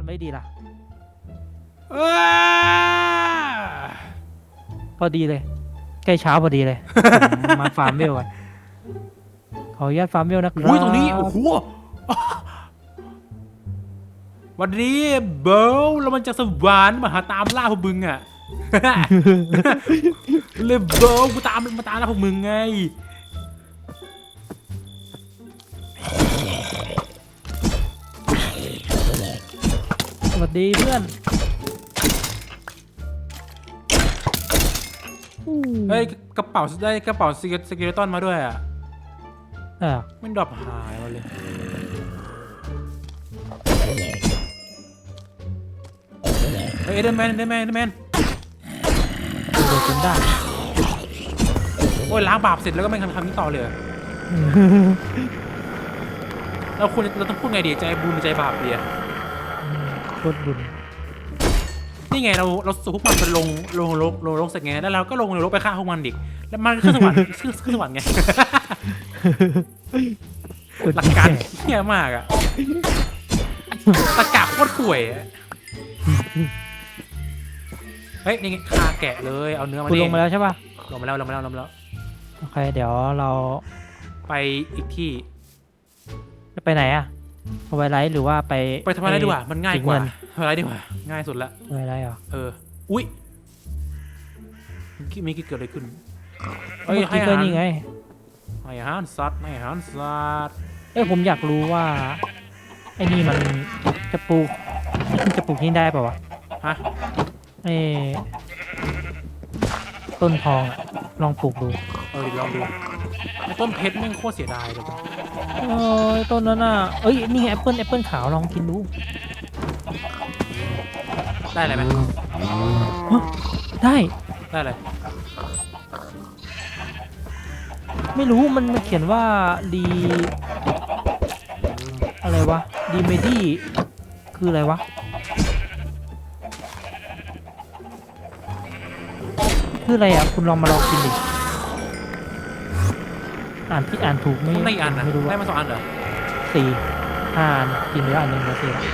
อนไม่ดีล่ะเอ้ยพอดีเลย ใกล้เช้าพอดีเลย ผมมาฟาร์มเวลกันขออนุญาตฟาร์มเวลนะครับอุ้ยตรงนี้ โอ้โหวันนี้เบิลแล้วมันจะสวรรค์มาหาตามล่าพวกมึงอะ เลยเบิลกูตามมาตามล่าพวกมึงไง สวัสดีเพื่อนอู้เฮ้ยกระเป๋าได้กระเป๋าสเกสเกเลตันมาด้วยอะอะมันดรอปหายมาเลยเฮ้ยเดนแมนเดนแมนเดนแมนดูเลยจนได้โอ้ยล้างบาปเสร็จแล้วก็ไม่ทำคำนี้ต่อเลยเหรอเราควรเราต้องพูดไงดีใจบุญหรือใจบาปดีอะ โคตรบุญนี่ไงเราเราส่งพวกมันไปลงลงลงลงลงเสร็จไงแล้วเราก็ลงนรกไปฆ่าพวกมันอีกแล้วมันก็ขึ้นสวรรค์ขึ้นขึ้นสวรรค์ไงหลักการเฮี้ยมากอะตะกาบโคตรข่วยอะเฮ้ยนี่ไงฆ่าแกะเลยเอาเนื้อมาคุณดิลงมาแล้วใช่ป่ะลงมาแล้วลงมาแล้วลงมาแล้วโอเคเดี๋ยวเราไปอีกที่จะไปไหนอะ เอาไว้ไลท์หรือว่าไปไปทำอะไรดีกว่า มันง่ายกว่าเงินทำอะไรดีกว่า ง่ายสุดละเอาไว้ไลท์เหรอ เออ อุ้ยเมื่อกี้เมื่อกี้เกิดอะไรขึ้นเมื่อให้กี้อาก็หารนี่ไงให้อาหารสัตว์ให้อาหารสัตว์เอ้ยผมอยากรู้ว่าไอ้นี่มันจะปลูกจะปลูกที่ได้ป่าวะฮะไอ้ต้นทองอะลองปลูกดู เออเดี๋ยวลองดู ไอ้ต้นเพชรแม่งโคตรเสียดายเลยว่ะเออต้นนั้นน่ะเอ้ยนี่ไงแอปเปิลแอปเปิลขาวลองกินดูได้อะไรไหมได้ได้อะไรไม่รู้มันมันเขียนว่าดีอะไรวะดีเมดี้คืออะไรวะคืออะไรอะคุณลองมาลองกินดิ อ่านที่อ่านถูกไม่ต้องได้อีกอันนะไม่รู้ได้ว่ามาสองอันเหรอสี่ห้าอันกินเหลืออันหนึ่งเหลือสี่ละ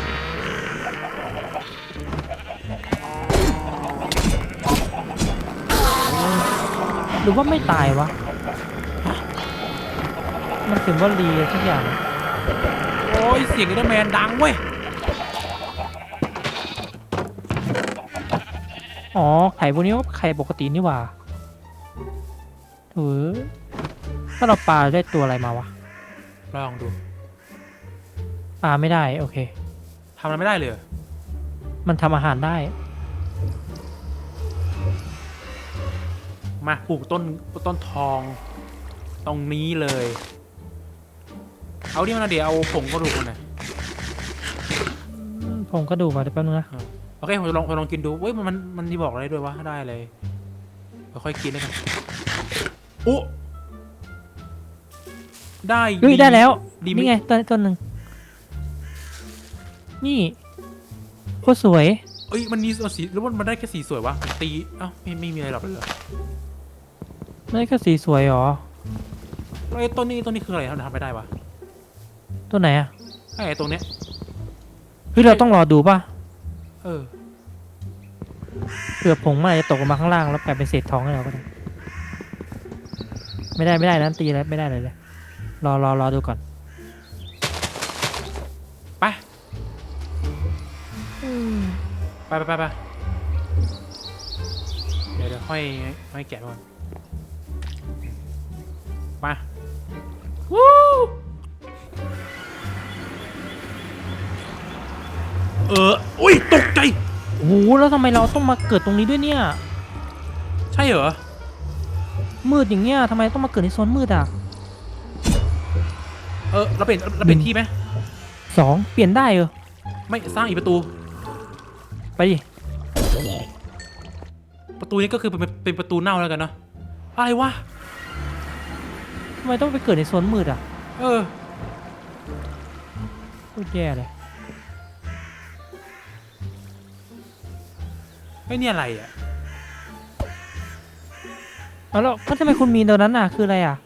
หรือว่าไม่ตายวะ มันเขียนว่ารีทุกอย่าง โอ้ยเสียงไอเดอร์แมนดังเว้ย อ๋อ ไข่พวกนี้ก็ไข่ปกตินี่หว่าเออ ถ้าเราปลาได้ตัวอะไรมาวะลองดูปลาไม่ได้ โอเค ทำอะไรไม่ได้เลยเหรอมันทำอาหารได้ มาปลูกต้นต้นทอง ตรงนี้เลย เอาดิมันนะเดี๋ยวเอาผงกระดูกมาหน่อยผมก็ดูก่อนเดี๋ยวแป๊บนึงนะโอเคผมจะลองผมจะลองกินดูเว้ยมันมันมันที่บอกอะไรด้วยว่าได้เลยค่อยๆกินแล้วกันโอ้ ได้เฮ้ยได้แล้วดีไหมนี่ไงต้นต้นหนึ่งนี่โคตรสวย เอ้ยมันมีสีหรือว่ามันได้แค่สีสวยวะผมตีเอ้าไม่ไม่มีอะไรหรอกเลยเหรอไม่ได้แค่สีสวยหรอแล้วไอ้ต้นนี้ต้นนี้คืออะไรทำทำไม่ได้วะต้นไหนอะไอ้ตรงเนี้ยเฮ้ยเราต้องรอดูป่ะเออเผื่อผงมันอาจจะตกลงมาข้างล่างแล้วกลายเป็นเศษทองให้เราก็ได้ไม่ได้ไม่ได้นั้นตีแล้วไม่ได้เลยเลย รอรอรอดูก่อนไปไปไปไปไปเดี๋ยวเดี๋ยวค่อยค่อยแกะก่อนมาวู้เอออุ้ยตกใจโอ้โหแล้วทำไมเราต้องมาเกิดตรงนี้ด้วยเนี่ย ใช่เหรอมืดอย่างเงี้ยทำไมต้องมาเกิดในโซนมืดอะเออเราเปลี่ยนเราเปลี่ยนที่ไหมสองเปลี่ยนได้เหรอไม่สร้างอีกประตู ไปดิประตูนี้ก็คือเป็นเป็นประตูเน่าแล้วกันเนาะอะไรวะทำไมต้องไปเกิดในโซนมืดอะ เออโคตรแย่เลยไอ้นี่อะไรอะเอาแล้วก็ทำไมคุณมีตัวนั้นอะ คืออะไรอะเ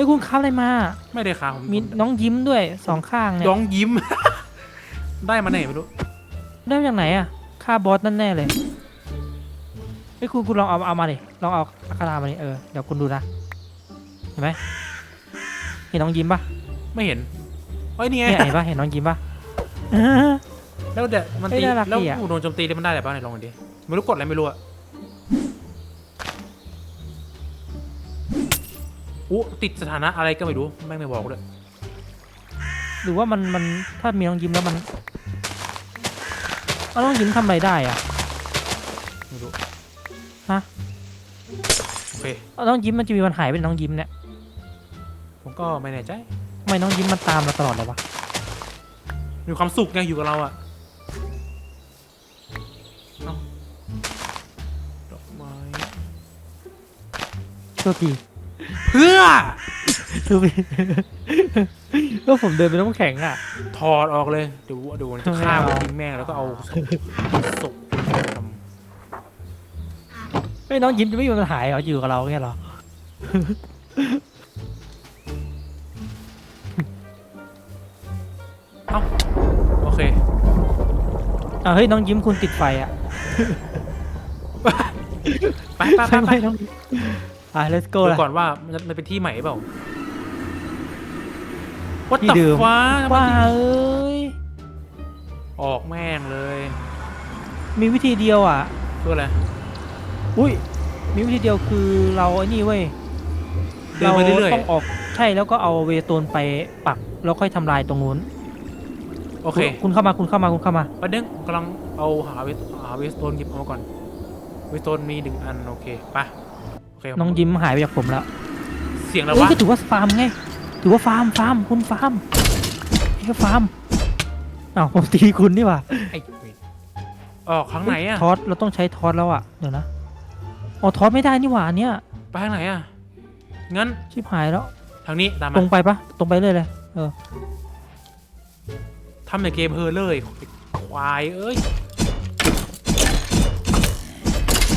ฮ้ยคุณค้าอะไรมา ไม่ได้ค่ะผมมีน้องยิ้มด้วยสองข้างเนี่ยย้องยิ้ม ได้มาไหนไม่รู้ได้มาจากไหนอะฆ่าบอสนั่นแน่เลยไอ้ยคุณคุณลองเอาเอามาดิลองเอาคาถามาดิเออเดี๋ยวคุณดูนะเห็นไหมเห็นน้องยิ้มปะไม่เห็นเฮ้ยนี่ไงเนี่ยเห็นปะเห็นน้องยิ้มปะแล้วเดี๋ยวมันเฮ้ตียน่ารักแล้วดีอะกูโดนโจมตีได้มันได้อะไรบ้างไหนลองกันดิไม่รู้กดอะไรไม่รู้อะ อู้ติดสถานะอะไรก็ไม่รู้แม่งไม่บอกเลยหรือว่ามันมันถ้ามีน้องยิ้มแล้วมันเอาน้องยิ้มทำอะไรได้อะไม่รู้ฮะโอเคเอาน้องยิ้มมันจะมีวันหายเป็นน้องยิ้มเนี่ยผมก็ไม่แน่ใจทำไมน้องยิ้มมันตามเราตลอดเลยวะมีความสุขไงอยู่กับเราอะเอ้าดอกไม้โทษที เพื่อโทษทีก็ผมเดินไปน้ำแข็งอะ ถอดออกเลยเดี๋ยวเดี๋ยวจะฆ่าไม่มันเอาทิ้งแม่งแล้วก็เอาศพศพคุณไปทไม่น้องยิ้มจะไม่มีวันหายเหรออยู่กับเราเงี้ยเหรอำเอ้าโอเคอะเฮ้ยน้องยิ้มคุณติดไฟอะ ไปไปไปไปไม่น้องยิ้ม อะ let's go ดูละ ก่อนว่ามันจะมันเป็นที่ใหม่เปล่าวัดที่ตับเดิม ฟ้าว่าเอ้ย ออกแม่งเลยมีวิธีเดียวอะเพื่ออะไรอุ้ย มีวิธีเดียวคือเราไอ้นี่เว้ย เดินไปเรื่อยต้องออกใช่แล้วก็เอาเวโตนไปปักแล้วค่อยทำลายตรงนู้นๆโอเคณคุณเข้ามาคุณเข้ามาคุณเข้ามาประเด็นกำลังเอาหาเวสหาเวสโตนหยิบเอามาก่อนเวสโตนมีหนึ่งอันโอเคไป โอเคน้องยิ้มหายไปจากผมแล้วเสียงอะไรเอ้ยวะก็ถือว่าฟาร์มไง ถือว่าฟาร์มฟาร์มคุณฟาร์มนี่ก็ฟาร์มอ้าวผมตีคุณนี่หว่าไอ้เวรออกข้างไหนอะทอสเราต้องใช้ทอสแล้วอะเดี๋ยวนะอ๋อทอสไม่ได้นี่หว่าอันเนี่ยไปทางไหนอะงั้นชิบหายแล้ว ทางนี้ตามตรมางไปปะตรงไปเลยเลยเออทำในเกมเฮอเลยควายเอ้ย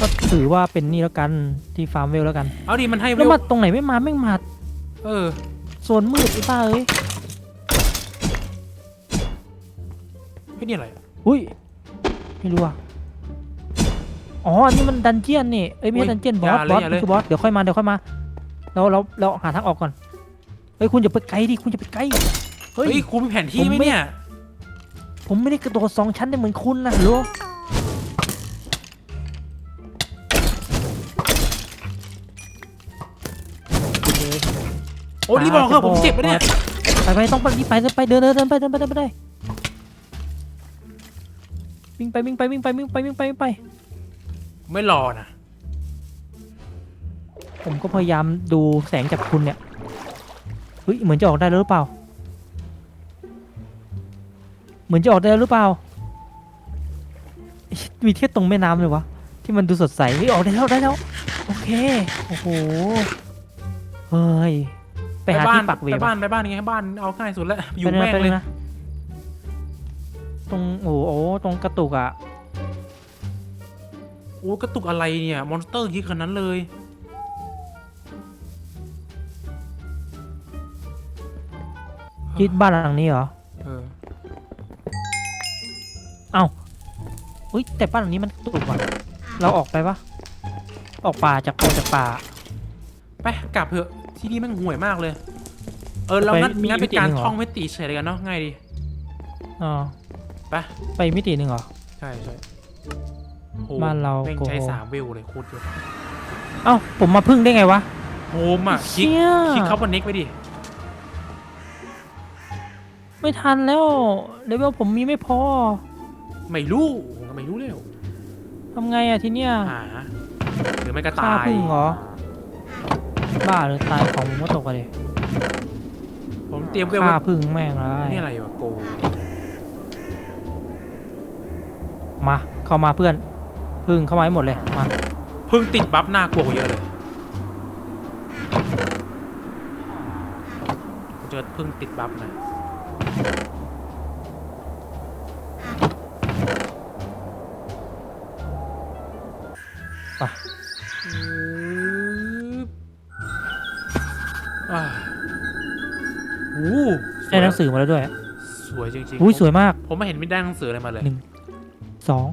ก็ถือว่าเป็นนี่แล้วกันที่ฟาร์มเวลแล้วกันเอาดิมันให้เวแล้วลมาตรงไหนไม่มาแม่งมาเออ โซนมืดไอ้บ้าเอ้ยเฮ้ยนี่อะไรอุ้ยไม่รู้อะอ๋ออันนี้มันดันเจียนนี่เอ้ยไม่ใช่ดันเจียนบอสบอสมันคือบอสเดี๋ยวค่อยมาเดี๋ยวค่อยมาเราเราเราหาทางออกก่อนเฮ้ยคุณอย่าไปไกลดิคุณอย่าไปไกลเฮ้เฮ้ยยครูมีแผนที่ผมไหมไม่ เนี่ย ผมไม่ได้กระโดดสองชั้นได้เหมือนคุณนะรู้ โอ้รีบบอกเถอะผมเจ็บปะเนี่ยไปไปต้องไปรีบไปเดินไปเดินเดินเดินไปเดินไปเดินไปได้วิ่งไปวิ่งไปวิ่งไปวิ่งไปวิ่งไปวิ่งไป ไม่รอนะผมก็พยายามดูแสงจากคุณเนี่ยเฮ้ยเหมือนจะออกได้แล้วหรือเปล่า เหมือนจะออกได้แล้วหรือเปล่าอิ๊ะมีแค่ตรงแม่น้ำเลยวะที่มันดูสดใสเฮ้ยออกได้แล้วได้แล้ว โอเค โอ้โห เฮ้ย ไปหาบ้าที่นปักเวไปฟบ้านไปบ้านยังไงบ้านเอาง่ายสุดแล้วอยู่ไปนะแม่งไปเลยนะตรงโอ้โหตรงกระตุกอะโอ้กระตุกอะไรเนี่ย มอนสเตอร์ยิงขนาดนั้นเลยที่บ้านหลังนี้เหรอ เอออุ้ยแต่บ้านหลังนี้มันกระตุกว่ะ เราออกไปปะออกป่าจากออกจากป่า ไปกลับเถอะ ที่นี่แม่งห่วยมากเลย เออเราไปงั้นมีงั้นมิเป็นติการหนึ่งเหรอ ท่องมิติเฉยเลยกันเนาะง่ายดีอ๋อไปไปมิติหนึ่งเหรอ ใช่ใช่โหบ้านเราแม่งโกใช้โฮ สามเวลเลยโคตรเยอะเอ้าผมมาพึ่งได้ไงวะโฮมอะคลิกเชี่ยคลิกเข้าบนเน็กไปดิไม่ทันแล้วเลเวลผมมีไม่พอไม่รู้ผมก็ไม่รู้เลยทำไงอะทีเนี้ยหาหรือไม่ก็ฆ่าตายพึ่งเหรอ บ้าหรือตายของผมก็ตกอะเลยผมเตรียมเวลฆ่าพึ่งแม่งเลยนี่อะไรวะโกมาเข้ามาเพื่อน พึ่งเข้ามาให้หมดเลยมาเพิ่งติดบัฟหน้ากลัวกว่าเยอะเลยผมเจอเพิ่งติดบัฟนะ สือมาแล้วด้วยสวยวยจริงๆอุ้ยผมสวยมากผมไม่เห็นไม่ได้หนังสืออะไรมาเลยหนึ่งสอง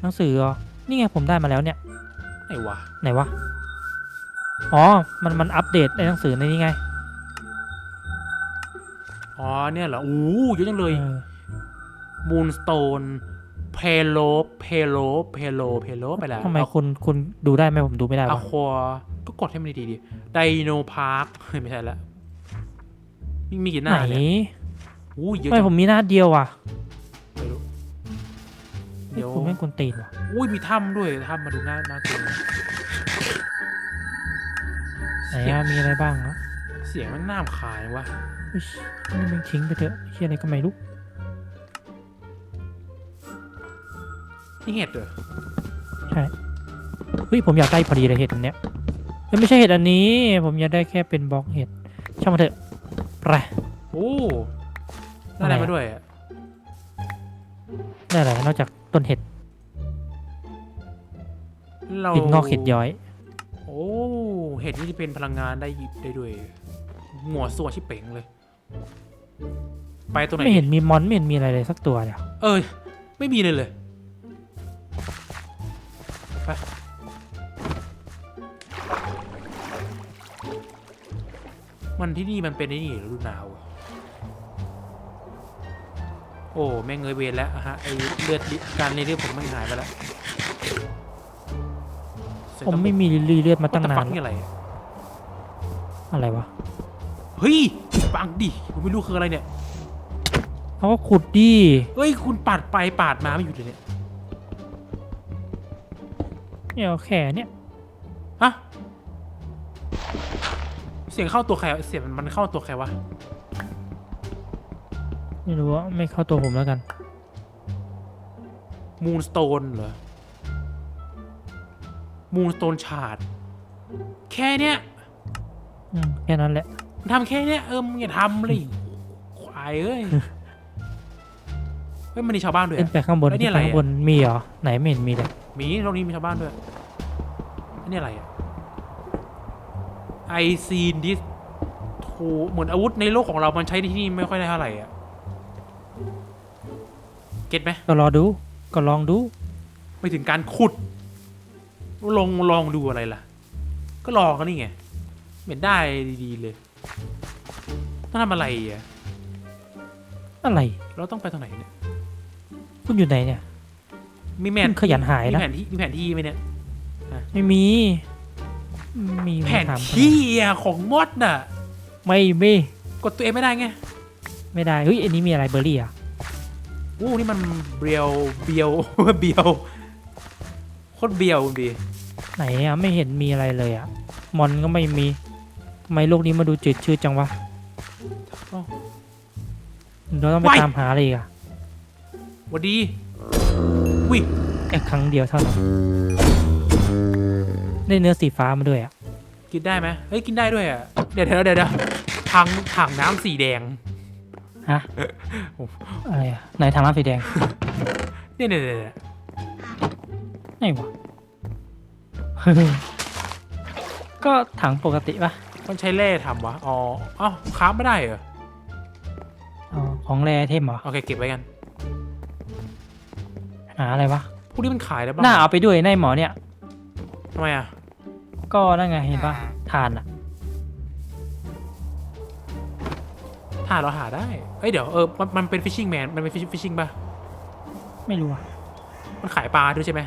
หนังสือเหรอนี่ไงผมได้มาแล้วเนี่ยไหนวะไหนวะอ๋อมันมันอัปเดตในหนังสือในนี้ไงอ๋อเนี่ยเหรออู้เยอะจังเลยเออมูนสโตนเพโลเพโลเพโลเพโลไปแล้วทำไมคุณคุณดูได้ไหมผมดูไม่ได้อะวะควาก็กดให้มันดีๆดิไดโนพาร์คไม่ใช่ละ มีมีกี่หไหนน้าเนี่ยอู้เยอะไม่จังผมมีหน้าเดียวอะไม่รู้เดี๋ยว คุณไม่คุณตีนว่ะอุ้ยมีถ้ำด้วยถ้ำมาดูน่าน่ากลัวไหนเสียงอะมีอะไรบ้างเนาะเสียงมันน่ามขายว่ะอุ๊ยนี่มึงทิ้งไปเถอะเฮียอะไรก็ไม่รู้นี่เห็ดเหรอใช่เฮ้ยผมอยากได้พอดีเลยเห็ดอันเนี้ยเอ้ยไม่ใช่เห็ดอันนี้ ผมอยากได้แค่เป็นบล็อกเห็ดช่างมันเถอะ ไปโอ้ได้อะไรมาด้วยอะได้อะไรนอกจากต้นเห็ดเราเห็ดงอกเห็ดย้อย โอ้เห็ดนี่จะเป็นพลังงานได้ได้ด้วยหัวส่วนชิบเป๋งเลย ไปตัวไหนไม่เห็นมีมอนไม่เห็นมีอะไรเลยสักตัวเดียวเออไม่มีเลยเลยไป มันที่นี่มันเป็นไอ้นี่เหรอฤดูหนาวอะโอ้แม่งเงยเวรแล้วอะฮะไอเลือดลิการในเลือดผมมันหายไปแล้วเสร็จผมแล้วไม่มีรีเลือดมาตั้ง What the นา fuck นนี่อะไรอะอะไรวะเฮ้ยปังดิผมไม่รู้คืออะไรเนี่ยเขาก็ขุดดิเฮ้ยคุณปาดไปปาดมาไม่หยุดเลยเนี่ยเนี่ยเอาแค่เนี่ย เสียงเข้าตัวใครวะเสียงมันเข้าตัวใครวะไม่รู้ว่าไม่เข้าตัวผมแล้วกัน มูนสโตนเหรอ มูนสโตนชาร์ดแค่เนี้ยอืมแค่นั้นแหละมันทำแค่เนี้ยเออมึงอย่าทำเลยควายเอ้ย เฮ้ยมันมีชาวบ้านด้วยขึ้นอะ ไปข้างบนไอ้นี่ขึ้นอะไรไปอะ ข้างบนมีเหรอไหนไม่เห็นมีเลยมีโลกนี้มีชาวบ้านด้วยอันนี้อะไรอะ ไอซีนดิสทูเหมือนอาวุธในโลกของเรา มันใช้ในที่นี่ไม่ค่อยได้เท่าไหร่อะเก็ตไหม ก็รอดู ก็ลองดู ไปถึงการขุด ลองลองดูอะไรล่ะ ก็ลองกันนี่ไงไม่เห็นได้ดีๆเลยต้องทำอะไรอะ อะไร เราต้องไปตรงไหนเนี่ย คุณอยู่ไหนเนี่ยมีแมคุณขยันหายมีนะ แผนที่มีแผนที่ไหมเนี่ย ไม่มี มีแผนถามที่อะของมดน่ะ ไม่มีกดตัวเองไม่ได้ไง ไม่ได้ เฮ้ย อันนี้มีอะไรเบอร์รี่อะอู้นี่มันเบียวเบียวเบียวโคตรเบียวคุณบีไหนอะไม่เห็นมีอะไรเลยอะมอนก็ไม่มีทำไมโลกนี้มาดูจืดชืดจังวะเราต้องไปตามหาอะไรอีกอะหวัดดีวิแค่ครั้งเดียวเท่านั้น ได้เนื้อสีฟ้ามาด้วยอะกินได้ไหมเฮ้ยกินได้ด้วยอะเดี๋ยวเดี๋ยวเดี๋ยวเดี๋ยวถังถังน้ำสีแดง ฮะอะไรอะไหนทางน้ำสีแดงเนี่ยเนี่ยเนี่ยเนี่ยไหนวะ ก็ถังปกติปะมันใช้แร่ทำวะอ๋ออ้าวค้าไม่ได้เหรออ๋อของแรเทมเหรอโอเคเก็บไว้กัน หาอะไรวะพวกนี้มันขายได้บ้างน่าเอาไปด้วยในหมอเนี่ย ทำไมอะ ก็นั่นไงเห็นปะทานอะหาเราหาได้ เอ้ยเดี๋ยวเออมันมันเป็นฟิชชิงแมน มันเป็นฟิชชิงป่ะ ไม่รู้อะมันขายปลาด้วยใช่ไหม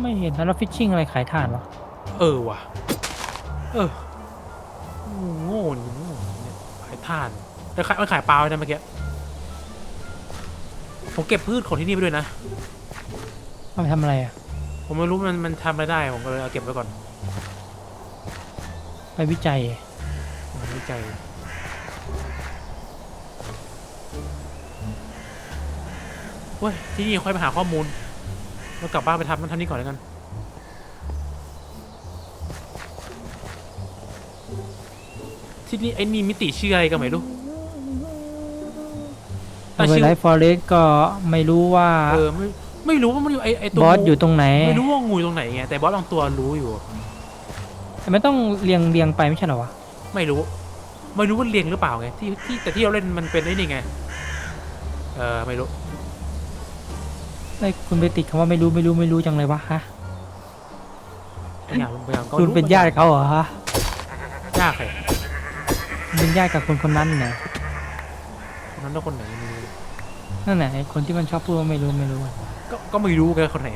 ไม่เห็นนะแล้วฟิชชิ่งอะไรขายทานวะเออว่ะ เออโง่นี่โง่เนี่ยขายท่านแต่ขายมันขายปลาไว้นะเมื่อกี้ ผมเก็บพืชของที่นี่ไปด้วยนะเอาไปทำอะไรอะ ผมไม่รู้มันมันทำอะไรได้ ผมก็เลยเอาเก็บไว้ก่อนไปวิจัย ผมไม่ใจเว้ยที่นี่ค่อยไปหาข้อมูล แล้วกลับบ้านไปทำนั่นทำนี่ก่อนแล้วกัน ที่นี่ไอ้นี่มิติชื่ออะไรก็ไม่รู้เอาไปไลฟ์ฟอเรสก็ไม่รู้ว่า เออไม่ ไม่รู้ว่ามันอยู่ไอไอตัวบอสอยู่ตรงไหนไม่รู้ว่างูอยู่ตรงไหนไงแต่บอสบางตัวรู้อยู่ แต่ไม่ต้องเรียงเรียงไปไม่ใช่เหรอวะไม่รู้ ไม่รู้ว่าเรียงหรือเปล่าไงที่ที่แต่ที่เราเล่นมันเป็นไอ้นี่ไงเออไม่รู้ไอ้ยคุณไปติดคำว่าไม่รู้ไม่รู้ไม่รู้จังเลยวะฮะบางอย่างบางอย่างก็คุณรู้เป็นญาติเขาเหรอฮะยากเลยคุณเป็นญาติกับคนคนนั้นน่ะคนนั้นต้องคนไหนไม่รู้นั่นแหละไอ้คนที่มันชอบพูดว่าไม่รู้ไม่รู้อะ ก็ก็ไม่รู้ไงคนไหน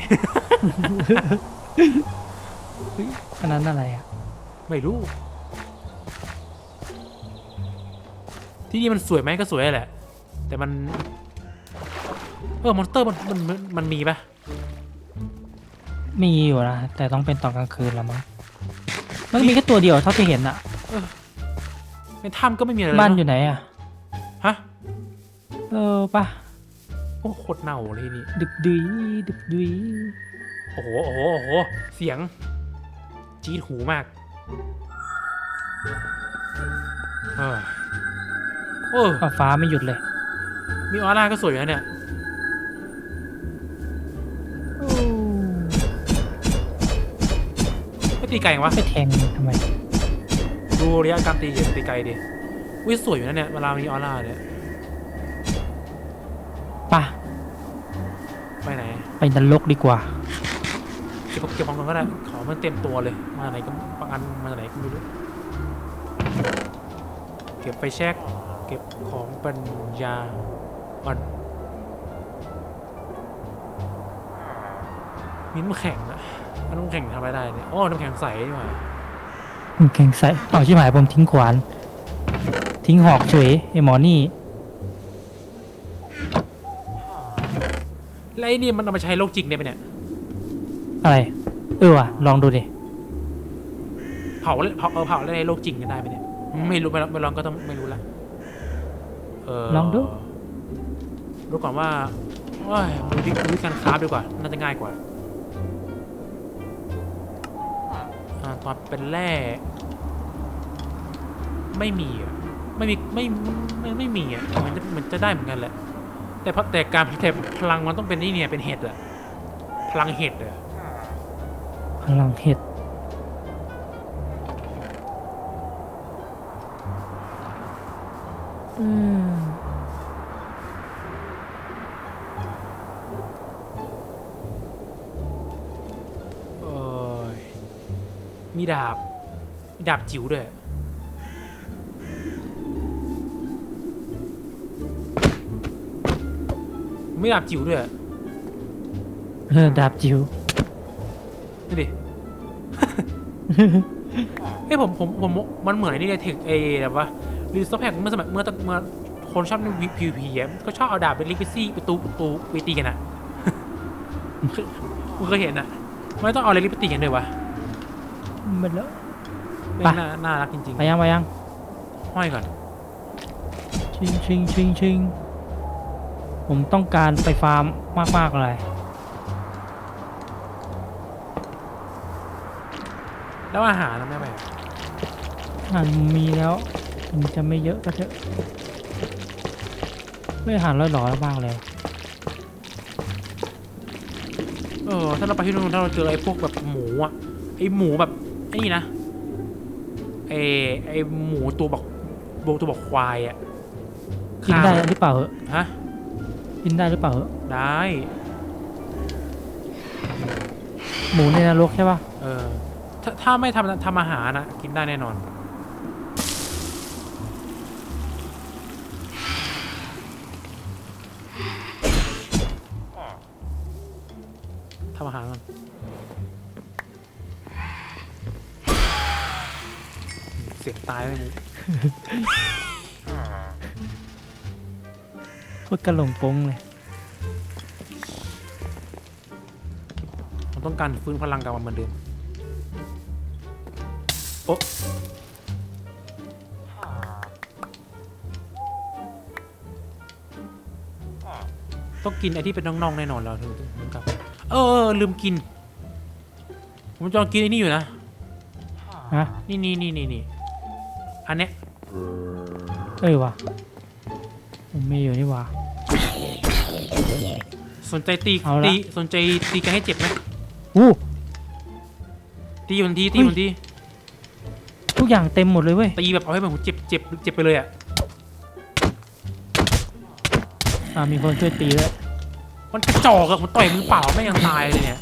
เฮ้ยอันนั้นอะไรอะ ไม่รู้ ที่นี่มันสวยไหมก็สวยแหละ แต่มัน เออมอนสเตอร์มันมันมันมันมีปะมีอยู่นะ แต่ต้องเป็นตอนกลางคืนละมั้ง มันมีแค่ตัวเดียวเท่าที่เห็นอะในถ้ำก็ไม่มีอะไรเลยบ้านอเนอะยู่ไหนอะฮะ เออปะ โอ้โคตรเน่าเลยที่นี่ ดึกดุยดึกดุยโอ้โหโอ้โหโอ้โห เสียง จี๊ดหูมากเออโอ้ฟ้าฟ้าไม่หยุดเลย มีออร่าก็สวยอยู่นะเนี่ย ไม่ตีไก่วะ ไปแทงทำไม ดูระยะการตีอย่าตีไกลดิวิสวยอยู่นะเนี่ยเวลามีออร่าเนี่ย ไปไหนไปนรกดีกว่า เก็บเก็บของก่อนก็ได้ของมันเต็มตัวเลย มาไหนก็บางอันมาไหนก็ไม่รู้เก็บไฟแช็กเก็บของปัญญาอ่อนมีน้ำแข็งอะเอาน้ำแข็งทำอะไรได้เนี่ยโอ้น้ำแข็งใสดีกว่าแข่งใส่เอาชิบหายผมทิ้งขวาน ทิ้งหอกเฉยไอหมอนี่ แล้วไอ้นี่มันเอามาใช้โลกจริงได้ไหมเนี่ยอะไร เออว่ะ ลองดูดิ เผาเผาเออเผาในโลกจริงกันได้ไหมเนี่ยไม่รู้ไม่ลองไม่ลองก็ต้องไม่รู้ละเออลองดูรู้ก่อนว่าเอ้ยดูดิดูวิธีการคราฟดีกว่า น่าจะง่ายกว่าอ่าตอนเป็นแร่ ไม่มีอะไม่มีไม่ไม่ไม่มีอะเหมันจะเหมันจะได้เหมือนกันแหละ แต่พอแต่การแต่พลังมันต้องเป็นนี่เนี่ยเป็นเห็ดอะพลังเห็ดอะพลังเห็ดอืมเอ้ยมีดาบมีดาบจิ๋วด้วย ไม่ดาบจิ๋วด้วยเออดาบจิ๋วนี่ดิเอ้ยผมผมผมมันเหมือนไอ้นี่เลยเทคเอแบบว่ารีสต็อปแพ็กเมื่อสมัยเมื่อตอนเมื่อคนชอบเล่นพีพีอะก็ชอบเอาดาบไปลิกไปซี่ไปตูประตูไปตีกันอะคือคุณเคยเห็นอะไม่ต้องเอาอะไรลิกไปตีกันเลยวะมันแล้วเป็นไปน่าน่ารักจริงไปยังไปยังๆห้อยก่อน ชิงชิงชิงชิง ผมต้องการไปฟาร์มมากๆเลย แล้วอาหารนะแม่แบบอาหารมีแล้วมันจะไม่เยอะก็เถอะไม่อาหารร้อยหล่อแล้วบ้างเลย เออ ถ้าเราไปที่นู่นถ้าเราเจอไอ้พวกแบบหมูอะ ไอ้หมูแบบไอ้นี่นะ ไอ้ไอ้หมูตัวบอกโบตัวบอกควายอะกินได้หรือเปล่าเหอะฮะ กินได้หรือเปล่าเหอะได้ หมูในนรกใช่ป่ะเออ ถ้าถ้าไม่ทำทำอาหารนะกินได้แน่นอน ทำอาหารก่อนเสียงตายเลยมึง พูดกระหลงปงเลยผมต้องการฟื้นพลังกลับมาเหมือนเดิม โอะต้องกินไอ้ที่เป็นน่องๆแน่นอนแล้วถึงถึงกลับ เออเออลืมกิน ผมจะลองกินไอ้นี่อยู่นะ ฮะ นี่นี่นี่นี่นี่อันเนี้ย เออว่ะผมมีอยู่นี่ว่ะ สนใจตีเอาละ ตีสนใจตีกันให้เจ็บไหมอู้ ตีมันทีตีเฮ้ยมันทีทุกอย่างเต็มหมดเลยเว้ยตีแบบเอาให้มันหูเจ็บเจ็บเจ็บไปเลยอะอ่ามีคนช่วยตีด้วยมันกระจอกอะมันต่อยมือเปล่าไม่งยังตายเลยเนี่ย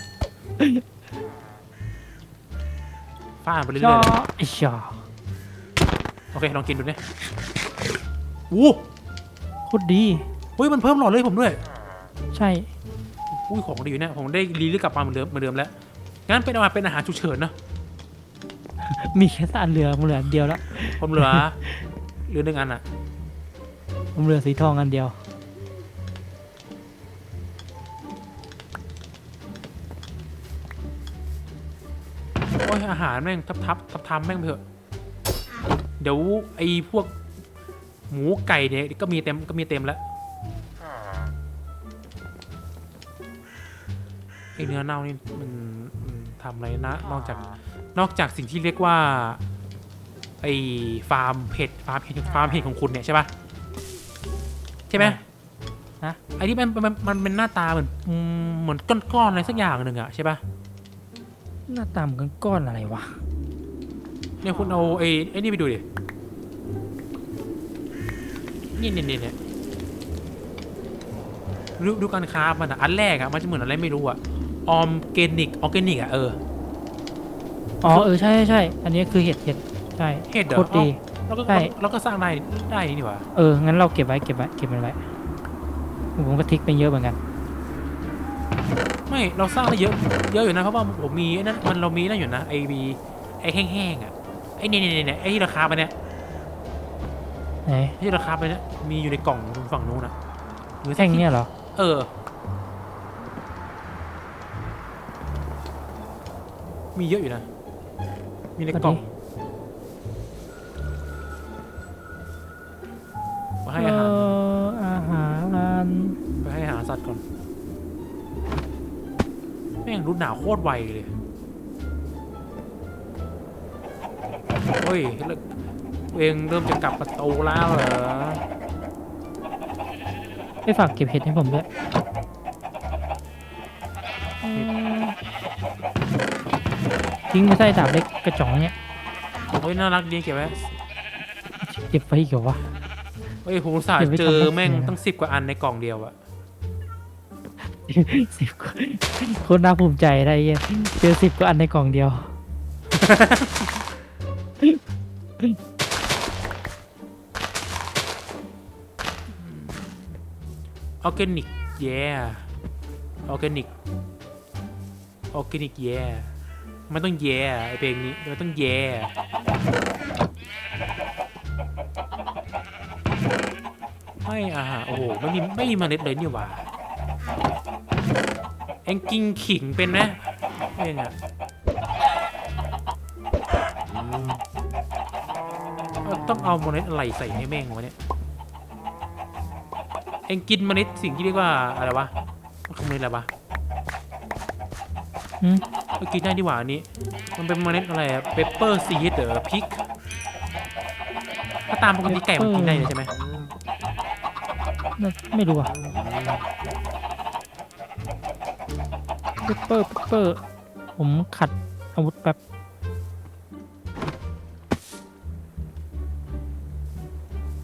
ฟาดไปเรื่จ้าอยๆเลยไอ้ชาโอเคลองกินดูเนี่ยอู้โคตรดีเฮ้ยมันเพิ่มหลอดเลยผมด้วย ใช่ อุ้ยของดีอยู่เนี่ยผมได้รีลิกกลับมาเหมือนเดิมเหมือนเดิมแล้ว งั้นเป็นเอามาเป็นอาหารฉุกเฉินนะมีแค่สารเหลือผมเหลืออันเดียวแล้วผมเหลือ เหลือหนึ่งอันอะผมเหลือสีทองอันเดียว โอ้ยอาหารแม่งทับทับทับทำแม่งไปเถอะ เดี๋ยวไอ้พวกหมูไก่เนี่ยก็มีเต็มก็มีเต็มแล้ว ไอ้เนื้อเน่านี่มันมันทำอะไรนะ นอกจากนอกจากสิ่งที่เรียกว่าไอ้ฟาร์มเห็ดฟาร์มเห็ดฟาร์มเห็ดของคุณเนี่ยใช่ปะใช่ไหมฮะไอ้ที่มันมันมันเป็นหน้าตาเหมือนอืมเหมือนก้อนๆอะไรสักอย่างหนึ่งอะใช่ปะหน้าตามกันก้อนอะไรวะ เนี่ยคุณเอาไอ้ไอ้นี่ไปดูดินี่เนี่ยเนี่ยเนี่ยดูดูการค้ามันอะอันแรกอะมันจะเหมือนอะไรไม่รู้อะ ออมเกนิกออร์แกนิกอะเออ อ๋อเออใช่ใช่ใช่อันนี้คือเห็ดเห็ดใช่เห็ดเหรอ โคตรดี แล้วก็ใช่ แล้วก็สร้างได้ได้นี่หว่าเอองั้นเราเก็บไว้เก็บไว้เก็บมันไว้ผมก็ทิกไปเยอะเหมือนกัน ไม่เราสร้างได้เยอะเยอะอยู่นะเพราะว่าผมมีไอ้นั่นมันเรามีนั่นอยู่นะไอ้บีไอ้แห้งๆอะไอ้เนี่ยเนี่ยเนี่ยไอ้ที่ราคาไปเนี่ยไหนไอ้ที่ราคาไปเนี่ยมีอยู่ในกล่องฝั่งนู้นนะหรือแท่งเนี่ยเหรอ เออ มีเยอะอยู่นะ มีในกล่องมาให้เออาหารออาหาร ไปให้อาหารสัตว์ก่อน แม่งรุดหนาวโคตรไวเลย เฮ้ยเลิกตัวเองเริ่มจะกลับประตูแล้วเหรอ ไปฝากเก็บเห็ดให้ผมด้วย ทิ้งไปใส่ดาบเล็กกระจ่องเนี่ยเฮ้ยน่ารักดีเก็บไว้เก็บไว้อีกเหรอวะ เฮ้ยผมอุตสาห์เก็บไว้เจทำอให้แม่งเสียนะตั้งสิบกว่าอันในกล่องเดียวอะสิบกว่าโคนน่าภูมิใจได้เหี้ยเจอสิบกว่าอันในกล่องเดียว ออร์แกนิกแย่ออร์แกนิกออร์แกนิกแย่ มันต้องแย่ไอเพลงนี้มันต้องแย่ไม่อะโอ้โหไม่มีไม่มีเมล็ดเลยนี่หว่าเอ็งกินขิงเป็นไหมเองอะต้องเอาเมล็ดอะไรใส่ให้แม่งวะเนี่ยเองกินเมล็ดสิ่งที่เรียกว่าอะไรวะมันคือเมล็ดอะไรวะ หืมเออกินได้ดีกว่าอันนี้ มันเป็นเมล็ดอะไรอะเปปเปอร์ซีดหรือพริก ถ้าตามปกติไก่มันกินได้เลยใช่ไหมน่าไม่รู้อะเปเปอร์เปเปอร์ ผมขัดอาวุธแป๊บ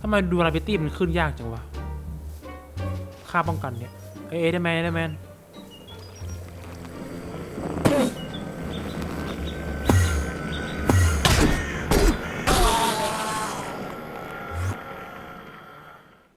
ทำไมดูราบิตี้มันขึ้นยากจังวะ ค่าป้องกันเนี่ย เอ้ยได้แมนได้แมน